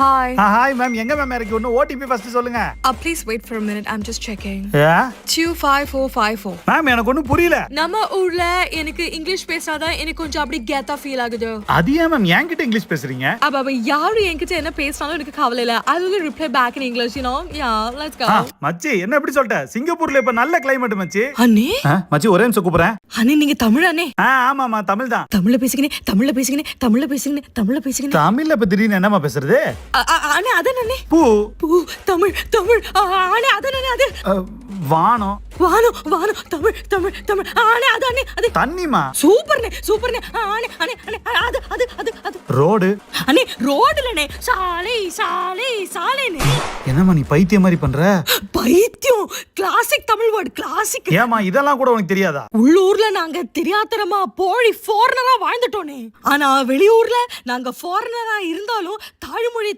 Hi. Hi ma'am எங்க ma'am இறக்கி ஒன்று ஓடிபி ஃபர்ஸ்ட் சொல்லுங்க. Please wait for a minute. I'm just checking. ஏ Two five four five four. Ma'am எனக்கு ஒன்றும் புரியல. நம்ம ஊர்ல எனக்கு இங்கிலீஷ் பேசினாதான் எனக்கு கொஞ்சம் அப்படி கெத்தா ஃபீல் ஆகுது. அது ஏன் மேம் என்கிட்ட இங்கிலீஷ் பேசுறீங்க? அப்ப அப்ப யாரு என்கிட்ட என்ன பேசினாலும் எனக்கு கவலை இல்ல. ஐ reply back in english you know? Yeah let's go. ஆ, மச்சி என்ன எப்படி சொல்லிட்ட? சிங்கப்பூர்ல இப்ப நல்ல கிளைமேட் மச்சி. அண்ணே? மச்சி ஒரே நிமிஷம் கூப்பிடுறேன். அண்ணே நீங்க தமிழ் அண்ணே. ஆ ஆமாமா தமிழ் தான் தமிழ்ல பேசுகிறேன் தமிழ்ல பேசுகிறேன் தமிழ்ல பேசுகிறேன் தமிழ்ல பேசுகிறேன் தமிழ்ல இப்ப திடீர்னு என்னமா பேசுறது? அண்ணே அதான் பூ. பூ தமிழ் தமிழ். ஆ, அண்ணே அதான் அது? வானம். வானம் வானம். தமிழ் தமிழ் தமிழ். ஆ, அண்ணே அது தண்ணிமா சூப்பர்ண்ணே சூப்பர்ண்ணே. ஆ, அண்ணே அண்ணே அண்ணே அது அது அது அது. ரோடு. அண்ணே ரோடுலண்ணே சாலை சாலை சாலைண்ணே. என்னம்மா நீ பைத்தியம் மாதிரி பண்ற? பைத்தியம். கிளாசிக் தமிழ் வேர்டு கிளாசிக் ஏமா இதெல்லாம் கூட உனக்கு தெரியாதா? உள்ளூர்ல நாங்க தெரியாத்தனமா போழி ஃபாரினரா வாழ்ந்துட்டோனே ஆனா வெளியூர்ல நாங்க ஃபாரினரா இருந்தாலும் தாய்மொழி